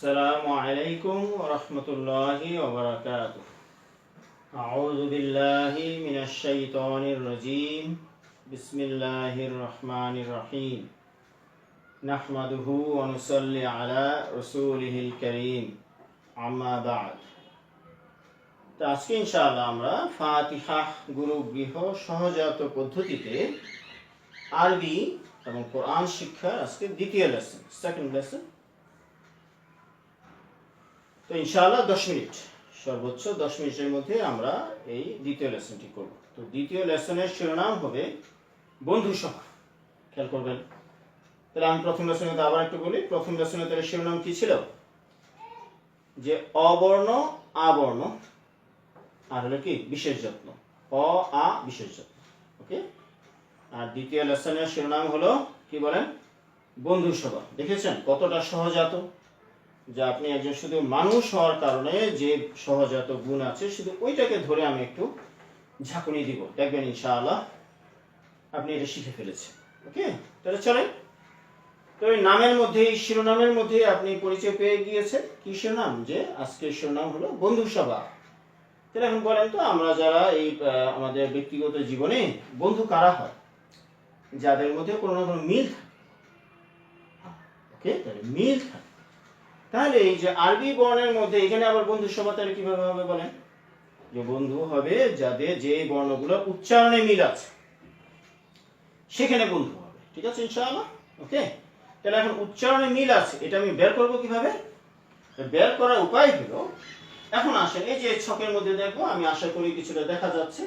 السلام عليكم ورحمة الله وبركاته أعوذ بالله من الشيطان الرجيم بسم الله الرحمن الرحيم نحمده ونصلي على رسوله الكريم أما بعد তো আজকে ইনশাআল্লাহ আমরা ফাতিহা গুরু গৃহ সহজাত পদ্ধতিতে আরবি এবং কোরআন শিক্ষার আজকে দ্বিতীয় লেসন সেকেন্ড লেসন তো ইনশাআল্লাহ দশ মিনিট। সর্বোচ্চ দশ মিনিটের মধ্যে আমরা এই দ্বিতীয় লেসনটি করব। তো দ্বিতীয় লেসনের শিরোনাম হবে বন্ধু সভা। খেয়াল করবেন। তাহলে আমি প্রথম লেসনে তো আবার একটু বলি। প্রথম লেসনে তাহলে শিরোনাম কি ছিল? যে অবর্ণ, আবর্ণ, আর হলো কি? বিশেষ যত্ন। অ, আ, বিশেষ যত্ন। ওকে? আর দ্বিতীয় লেসনের শিরোনাম হলো কি বলেন? বন্ধু সভা। দেখেছেন? কতটা সহজাত। যে আপনি একজন শুধু মানুষ হওয়ার কারণে যে সহজাত গুণ আছে, শুধু ওইটাকে ধরে আমি একটু ঝাঁকুনি দিব। দেখবেন ইনশাআল্লাহ আপনি এটা শিখে ফেলেছেন। ওকে? তাহলে চলেন। তো এই নামের মধ্যে, এই শিরোনামের মধ্যে আপনি পরিচয় পেয়ে গিয়েছেন। কি শিরোনাম? যে আজকের শিরোনাম হলো বন্ধু সভা। তাহলে এখন বলেন তো, আমরা যারা এই আমাদের ব্যক্তিগত জীবনে বন্ধু কারা হয়? যাদের মধ্যে কোনো না কোনো মিল থাকে। ওকে? তাহলে মিল থাকে। তাহলে এই যে আরবি বর্ণের মধ্যে, এখানে আবার বন্ধু সভা কীভাবে হবে বলেন? যে বন্ধু হবে যাদের যে বর্ণগুলো উচ্চারণে মিল আছে। সেখানে বন্ধু হবে। ঠিক আছে ইনশাআল্লাহ? ওকে? তাহলে এখন উচ্চারণে মিল আছে, এটা আমি বের করব কীভাবে? বের করার উপায় হলো, এখন আসেন, এই যে ছকের মধ্যে দেখব আমি আশা করি কিছুটা দেখা যাচ্ছে।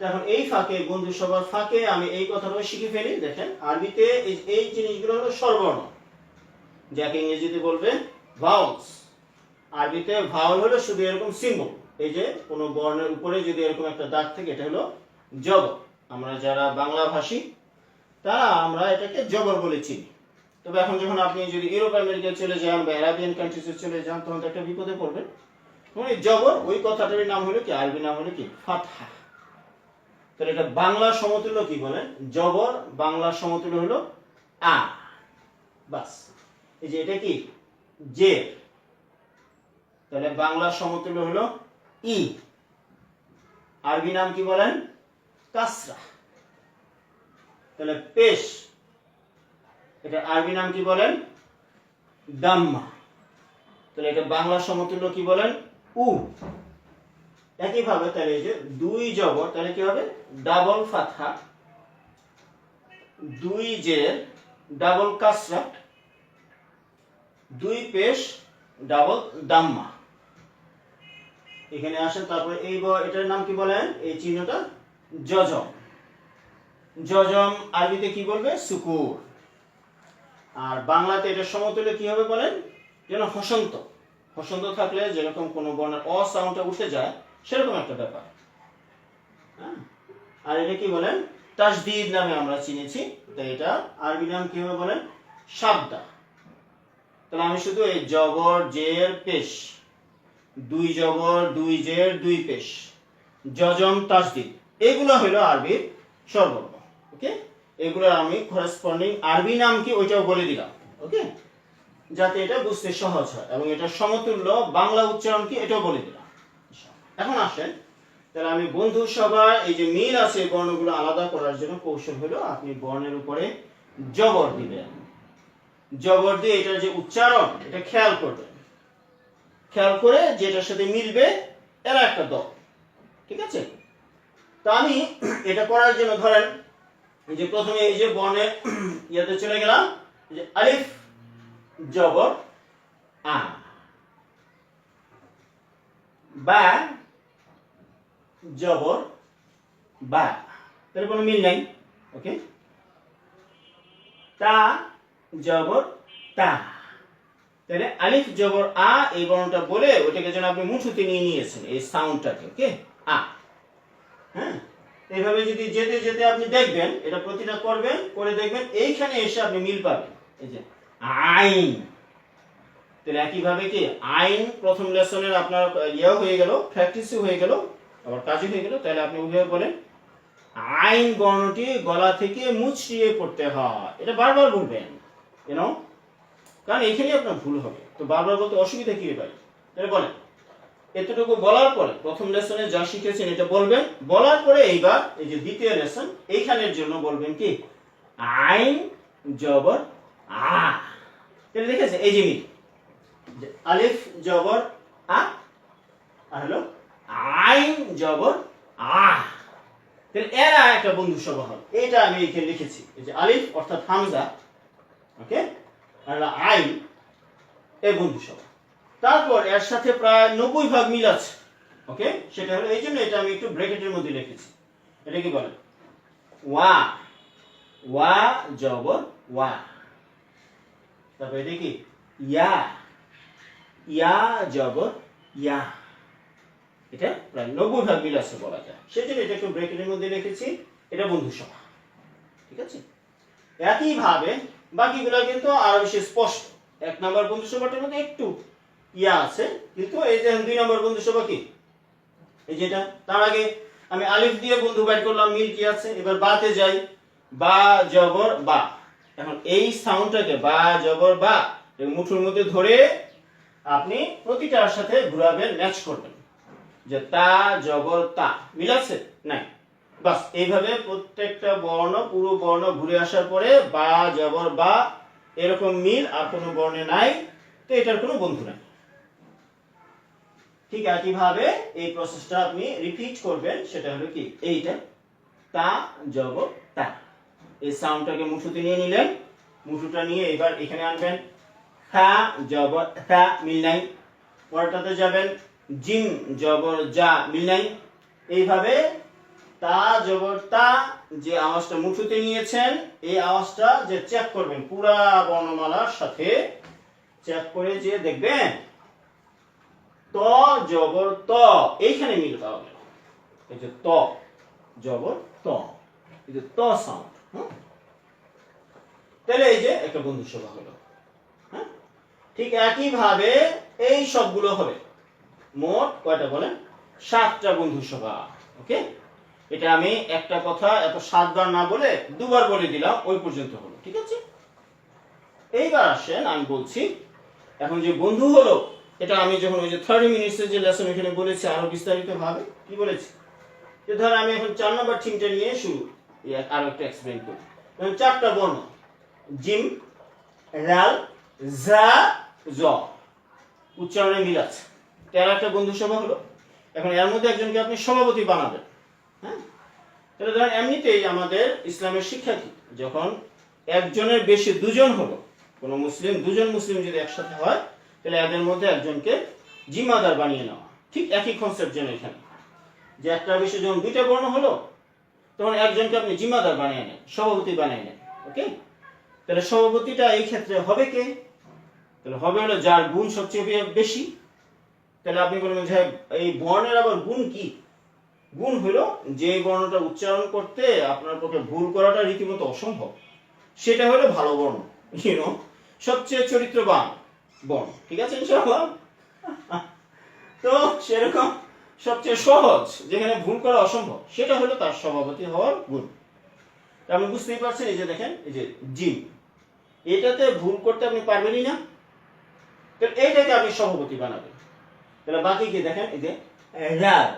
এখন এই ফাঁকে, বন্ধু সবার ফাঁকে আমি এই কথাটা শিখে ফেলি, দেখেন, আরবিতে এই এই জিনিসগুলো হলো স্বরবর্ণ। যাকে ইংরেজিতে বলবেন ভাউলস আরবিতে ভাউল হলো শুধু এরকম সিম্বল এই যে কোনো বর্ণের উপরে যদি এরকম একটা দাগ থাকে, এটা হলো জবর। আমরা যারা বাংলা ভাষী, তারা আমরা এটাকে জবর বলে চিনি। তবে এখন যখন আপনি যদি ইউরোপ আমেরিকায় চলে যান বা অ্যারাবিয়ান কান্ট্রিজে চলে যান, তখন তো একটা বিপদে পড়বেন। এই জবর, ওই কথাটার নাম হলো কি? আরবি নাম হলো কি? ফাতহা। তাহলে এটা বাংলা সমতুল্য কি বলেন? জবর, বাংলা সমতুল্য হলো আ। বাস। এই যে এটা কি? জে তাহলে বাংলা সমতুল্য হলো ই আরবি নাম কি বলেন? কাসরা। তাহলে পেশ। এটা আরবি নাম কি বলেন? দাম্মা। তাহলে এটা বাংলা সমতুল্য কি বলেন? উ। একইভাবে তাহলে যে দুই জবর, তাহলে কি হবে? ডাবল ফাথা দুই জের, ডাবল কাসরা দুই পেশ ডাবল দাম্মা এখানে আসেন, তারপরে এই এটার নাম কি বলেন? এই চিহ্নটা জজম জজম আরবিতে কি বলবে? সুকুর। আর বাংলাতে এটা সমতুল্য কি হবে বলেন? যেন হসন্ত। হসন্ত থাকলে যেরকম কোনো বর্ণের অ সাউন্ডটা উঠে যায়, সেরকম একটা ব্যাপার। হ্যাঁ? আর এটা কি বলেন? তাসদিদ নামে আমরা চিনেছি। তো এটা আরবি নাম কি হবে বলেন? সাবদা। তাহলে আমি শুধু এই জবর, জের, পেশ। দুই জবর, দুই জের, দুই পেশ। জজম তাসদিদ এগুলো হলো আরবির সর্বর্ণ ওকে? এগুলো আমি করেসপন্ডিং আরবি নাম কি ওইটাও বলে দিলাম, ওকে? যাতে এটা বুঝতে সহজ হয় এবং এটা সমতুল্য বাংলা উচ্চারণ কি এটাও বলে দিলাম এখন আসেন, তাহলে আমি বন্ধু সভায় এই যে মিল আছে বর্ণগুলো আলাদা করার জন্য কৌশল হলো আপনি বর্ণের উপরে জবর দিবেন। জবর দিয়ে এটার যে উচ্চারণ, এটা খেয়াল করবেন খেয়াল করে যেটার সাথে মিলবে, এরা একটা দল। ঠিক আছে? তো আমি এটা করার জন্য ধরেন যে প্রথমে এই যে বনে ইয়েতে চলে গেলাম যে আলিফ জবর আ। বা জবর বা। তাহলে কোনো মিল নাই, ওকে? তা জবর তা। তাহলে আলিফ জবর আ এই বর্ণটা বলে ওটাকে যেন আপনি মুঠুতে নিয়ে নিয়েছেন, এই সাউন্ডটাকে ওকে? আ। হ্যাঁ? এইভাবে যদি যেতে যেতে আপনি দেখবেন, এটা প্রতিটা করবেন করে দেখবেন, এইখানে এসে আপনি মিল পাবেন। এই যে, আইন। তাহলে একইভাবে কি? আইন প্রথম লেসনের আপনার ইয়ে হয়ে গেল প্র্যাকটিসও হয়ে গেল, আবার কাজও হয়ে গেল, তাহলে আপনি ওইভাবে বলেন, আইন বর্ণটি গলা থেকে মুচড়িয়ে পড়তে হয়। এটা বারবার বলবেন। ইউনো কারণ এখানে আপনার ভুল হবে। তো বারবার বলতে অসুবিধা কি ভাই তাহলে বলেন। এতটুকু বলার পরে প্রথম লেসনে যা শিখেছেন এটা বলবেন। বলার পরে এইবার এই যে দ্বিতীয় লেসন এইখানের জন্য বলবেন কি? আইন জবর আ। তাহলে দেখেছেন, এই মিল। আলিফ জবর আ, আর আইন জবর আ। তাহলে এরা একটা বন্ধু সভা হবে। এটা আমি এখানে লিখেছি। এই যে আলিফ অর্থাৎ হামজা ওকে? হলো এই বন্ধু সভা তারপর এর সাথে প্রায় নব্বই ভাগ মিল আছে, ওকে? সেটা হলো এই জন্য এটা আমি একটু ব্র্যাকেটের মধ্যে লিখেছি এটা কি বলে? ওয়া। ওয়া জবর ওয়া। তারপর এটা কি? ইয়া। ইয়া জবর ইয়া। এটা প্রায় নব্বই ভাগ মিল আছে বলা যায়। সেজন্য এটা একটু ব্রেকেটের মধ্যে রেখেছি। এটা বন্ধু সভা ঠিক আছে? একইভাবে বাকিগুলো কিন্তু আরও বেশি স্পষ্ট। এক নম্বর বন্ধু সভাটার মধ্যে একটু ইয়া আছে, কিন্তু এই যে দুই নম্বর বন্ধু সভা কি? এই যেটা, তার আগে আমি আলিফ দিয়ে বন্ধু বাইর করলাম, মিল কি আছে? এবার বাতে যাই। বা, জবর, বা। এখন এই সাউন্ডটাকে বা, জবর, বা মুঠোর মধ্যে ধরে আপনি প্রতিটার সাথে ঘুরাবেন ম্যাচ করবেন। যে তা, জবর, তা, মিল আছে? বাস, এইভাবে প্রত্যেকটা বর্ণ, পুরো বর্ণ ঘুরে আসার পরে বা, জবর, বা, এরকম মিল আর কোনো বর্ণে নাই, তো এটার কোনো বন্ধু নাই। ঠিক একইভাবে এই প্রসেসটা আপনি রিপিট করবেন, সেটা হলো কি? এইটা, তা জবর তা। এই সাউন্ডটাকে মুঠুতে নিয়ে নিলেন, মুঠুটা নিয়ে এবার এখানে আনবেন। হা জবর হা মিল নাই। পরেরটাতে যাবেন জিম জবর, যা, মিল নাই। এইভাবে তা জবর তা যে আওয়াজটা মুঠুতে নিয়েছেন, এই আওয়াজটা যে চেক করবেন, পুরা বর্ণমালার সাথে চেক করে যে দেখবেন, ত জবর ত, এইখানে মিল পাওয়া গেল। এই যে ত জবর ত, এই যে ত সাউন্ড হ্যাঁ তাহলে এই যে একটা বন্ধু সভা হলো হ্যাঁ? ঠিক একইভাবে এই সবগুলো হবে। মোট কয়টা বলেন? সাতটা বন্ধু সভা, ওকে? এটা আমি একটা কথা এত সাতবার না বলে দুবার বলে দিলাম, ওই পর্যন্ত হলো, ঠিক আছে? এইবার আসেন, আমি বলছি, এখন যে বন্ধু হলো, এটা আমি যখন ওই যে থার্টি মিনিটসের যে লেসন এখানে বলেছি, আরও বিস্তারিত ভাবে কি বলেছি? যে ধর আমি এখন চার নম্বর থিমটা নিয়ে শুরু আরও একটা এক্সপ্লেন করি। চারটা বর্ণ, জিম রাল জা জ, উচ্চারণে মিল আছে। তেরো একটা বন্ধু সভা হলো। এখন এর মধ্যে একজনকে আপনি সভাপতি বানাবেন। হ্যাঁ? তাহলে ধরেন এমনিতেই আমাদের ইসলামের শিক্ষা কি যখন একজনের বেশি দুজন হলো, কোনো মুসলিম, দুজন মুসলিম যদি একসাথে হয়, তাহলে এদের মধ্যে একজনকে জিম্মাদার বানিয়ে নেওয়া। ঠিক একই কনসেপ্ট যেন এখানে। যে একটা বিষয় যখন দুইটা বর্ণ হলো, তখন একজনকে আপনি জিম্মাদার বানিয়ে নেন, সভাপতি বানিয়ে নেন, ওকে? তাহলে সভাপতিটা এই ক্ষেত্রে হবে কে? তাহলে হবে হলো যার গুণ সবচেয়ে বেশি। তাহলে আপনি বলবেন যে এই বর্ণের আবার গুণ কি? গুণ হলো যে বর্ণটা উচ্চারণ করতে আপনার পক্ষে ভুল করাটা রীতিমতো অসম্ভব। সেটা হলো ভালো বর্ণ ইউনো সবচেয়ে চরিত্রবান বর্ণ, ঠিক আছে তো সেরকম সবচেয়ে সহজ, যেখানে ভুল করা অসম্ভব, সেটা হলো তার সভাপতি হওয়ার গুণ। আপনি বুঝতেই পারছেন, এই যে দেখেন, এই যে জিম এটাতে ভুল করতে আপনি পারবেনই না। তাহলে এইটাকে আপনি সভাপতি বানাবেন। তাহলে বাকি কি দেখেন, এই যে রাল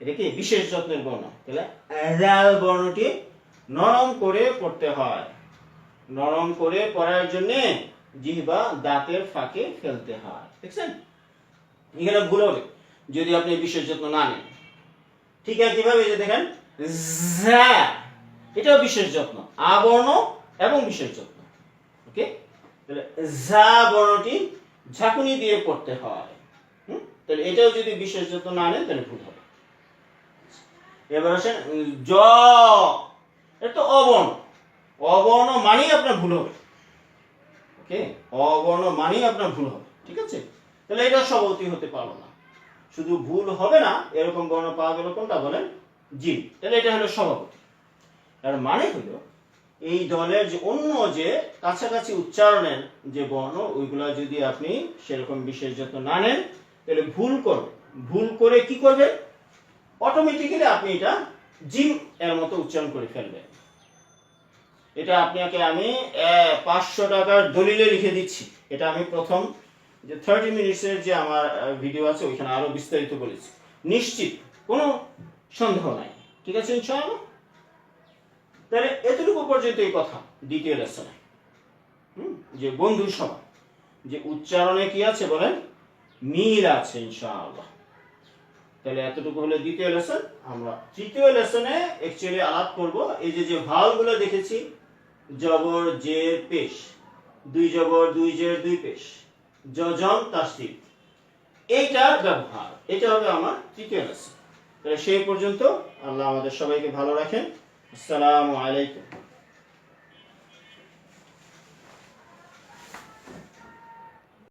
এটা কি? বিশেষ যত্নের বর্ণ। তাহলে রাল বর্ণটি নরম করে পড়তে হয়। নরম করে পড়ার জন্য জিহ্বা দাঁতের ফাঁকে ফেলতে হয়। দেখছেন? এখানে ভুল হবে, যদি আপনি বিশেষ যত্ন না নেন। ঠিক আছে, কীভাবে? যে দেখেন এটাও বিশেষ যত্ন আ বর্ণ এবং বিশেষ যত্ন। ওকে? তাহলে ঝা বর্ণটি ঝাঁকুনি দিয়ে পড়তে হয়। হুম? তাহলে এটাও যদি বিশেষ যত্ন না নেন, তাহলে ভুল হবে। এবার আসেন জ। এটা তো অবর্ণ। অবর্ণ মানেই আপনার ভুল হবে। ওকে? অবর্ণ মানেই আপনার ভুল হবে। ঠিক আছে? তাহলে এটা সভাপতি হতে পারল না। শুধু ভুল হবে না, এরকম বর্ণ পাওয়া গেল কোনটা? বলেন জিম তাহলে এটা হলো সভাপতি। এর মানে হলো, এই দলের যে অন্য যে কাছাকাছি উচ্চারণের যে বর্ণ, ওইগুলা যদি আপনি সেরকম বিশেষ যত্ন না নেন, তাহলে ভুল করবেন ভুল করে কি করবেন অটোমেটিক্যালি আপনি এটা জিমের মতো উচ্চারণ করে ফেলবেন। এটা আপনাকে আমি পাঁচশো টাকার দলিলে লিখে দিচ্ছি। এটা আমি প্রথম যে থার্টি মিনিটসের যে আমার ভিডিও আছে, ওইখানে আরও বিস্তারিত বলেছি। নিশ্চিত, কোনো সন্দেহ নাই। ঠিক আছে ইনশাআল্লাহ? তাহলে এতটুকু পর্যন্ত এই কথা, দ্বিতীয় লেসনে যে বন্ধু সভা যে উচ্চারণে কি আছে বলেন? মিল আছে ইনশাআল্লাহ। তাহলে এতটুকু হলো দ্বিতীয় লেসন আমরা তৃতীয় লেসনে অ্যাকচুয়ালি আলাপ করব। এই যে যে ভালগুলো দেখেছি জবর জের, পেশ। দুই জবর দুই জের, দুই পেশ। যজন তাসদিদ এইটার ব্যবহার। এটা হবে আমার তৃতীয় লেসন তাহলে সেই পর্যন্ত আল্লাহ আমাদের সবাইকে ভালো রাখেন। আসসালামু আলাইকুম।